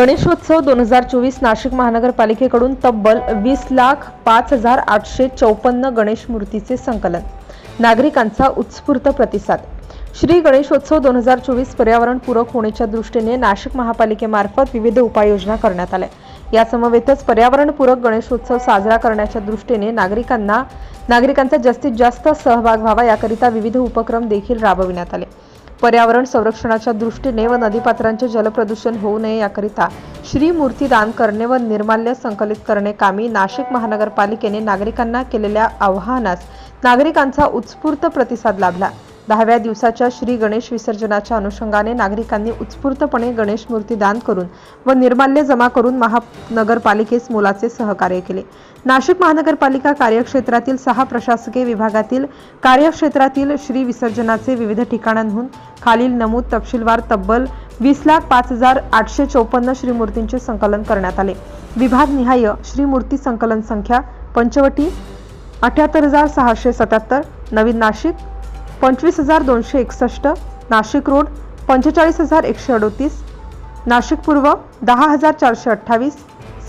गणेशोत्सव दोन हजार चोवीस नाशिक महानगरपालिकेकडून तब्बल वीस लाख पाच हजार आठशे चौपन्न गणेश मूर्तीचे संकलन. नागरिकांचा उत्स्फूर्त प्रतिसाद. श्री गणेशोत्सव दोन हजार चोवीस पर्यावरणपूरक होण्याच्या दृष्टीने नाशिक महापालिकेमार्फत विविध उपाययोजना करण्यात आल्या. यासमवेतच पर्यावरणपूरक गणेशोत्सव साजरा करण्याच्या दृष्टीने नागरिकांना नागरिकांचा जास्तीत जास्त सहभाग व्हावा याकरिता विविध उपक्रम देखील राबविण्यात आले. पर्यावरण संरक्षणाच्या दृष्टीने व नदीपात्रांचे जलप्रदूषण होऊ नये याकरिता श्रीमूर्ती दान करणे व निर्माल्य संकलित करणे कामी नाशिक महानगरपालिकेने नागरिकांना केलेल्या आवाहनास नागरिकांचा उत्स्फूर्त प्रतिसाद लाभला. दहाव्या दिवसाच्या श्री गणेश विसर्जनाच्या अनुषंगाने नागरिकांनी उत्स्फूर्तपणे गणेश मूर्ती दान करून व निर्माल्य जमा करून महानगरपालिकेस मोलाचे सहकार्य केले. नाशिक महानगरपालिका कार्यक्षेत्रातील सहा प्रशासकीय विभागातील कार्यक्षेत्रातील श्री विसर्जनाचे विविध ठिकाणांहून खालील नमूद तपशीलवार तब्बल वीस लाख पाच हजार आठशे चौपन्न श्रीमूर्तींचे संकलन करण्यात आले. विभागनिहाय श्रीमूर्ती संकलन संख्या पंचवटी अठ्याहत्तर हजार सहाशे सत्याहत्तर नवीन नाशिक पंचवीस हजार दोनशे एकसष्ट नाशिक रोड पंचेचाळीस हजार एकशे अडोतीस नाशिक पूर्व दहा हजार चारशे अठ्ठावीस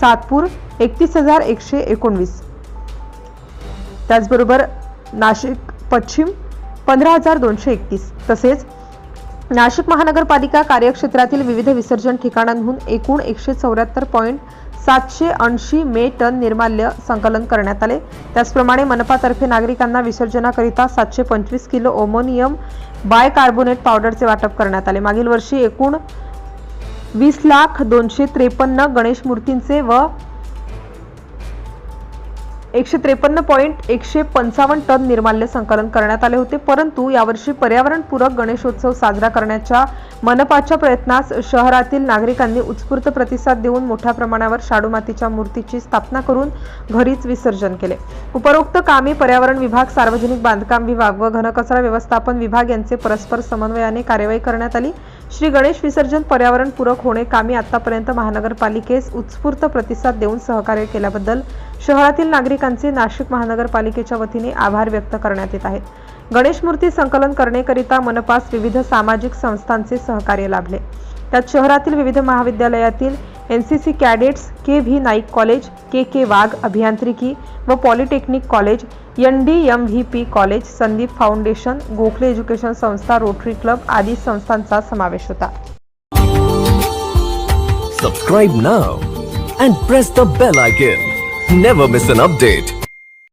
सातपूर एकतीस हजार एकशे एकोणवीस. त्याचबरोबर नाशिक पश्चिम पंधरा हजार दोनशे एकतीस. तसेच नाशिक महानगरपालिका कार्यक्षेत्रातील विविध विसर्जन ठिकाणांहून एकूण एकशे चौऱ्याहत्तर पॉईंट सातशे ऐंशी मे टन निर्माल्य संकलन करण्यात आले. त्याचप्रमाणे मनपातर्फे नागरिकांना विसर्जनाकरिता सातशे पंचवीस किलो ओमोनियम बायकार्बोनेट पावडरचे वाटप करण्यात आले. मागील वर्षी एकूण वीस लाख दोनशे त्रेपन्न गणेश मूर्तींचे व एकशे त्रेपन्न पॉईंट एकशे पंचावन्न टन निर्माल्य संकलन करण्यात आले होते. परंतु यावर्षी पर्यावरणपूरक गणेशोत्सव साजरा करण्याच्या मनपाच्या प्रयत्नास शहरातील नागरिकांनी उत्स्फूर्त प्रतिसाद देऊन मोठ्या प्रमाणावर शाडू मातीच्या मूर्तीची स्थापना करून घरीच विसर्जन केले. उपरोक्त कामे पर्यावरण विभाग सार्वजनिक बांधकाम विभाग व घनकचरा व्यवस्थापन विभाग यांचे परस्पर समन्वयाने कार्यवाही करण्यात आली. श्री गणेश विसर्जन पर्यावरणपूरक होणे कामी आतापर्यंत महानगरपालिकेस उत्स्फूर्त प्रतिसाद देऊन सहकार्य केल्याबद्दल शहरातील नागरिकांचे नाशिक महानगरपालिकेच्या वतीने आभार व्यक्त करण्यात येत आहेत गणेश मूर्ती संकलन करण्याकरिता मनपास विविध सामाजिक संस्थांचे सहकार्य लाभले. त्यात शहरातील विविध महाविद्यालयातील NCC cadets K V Naik college K K Wagh अभियांत्रिकी व polytechnic college N D M V P college Sandip foundation Gokhale education संस्था रोटरी क्लब आदी संस्थांचा समावेश होता. Subscribe now and press the bell icon never miss an update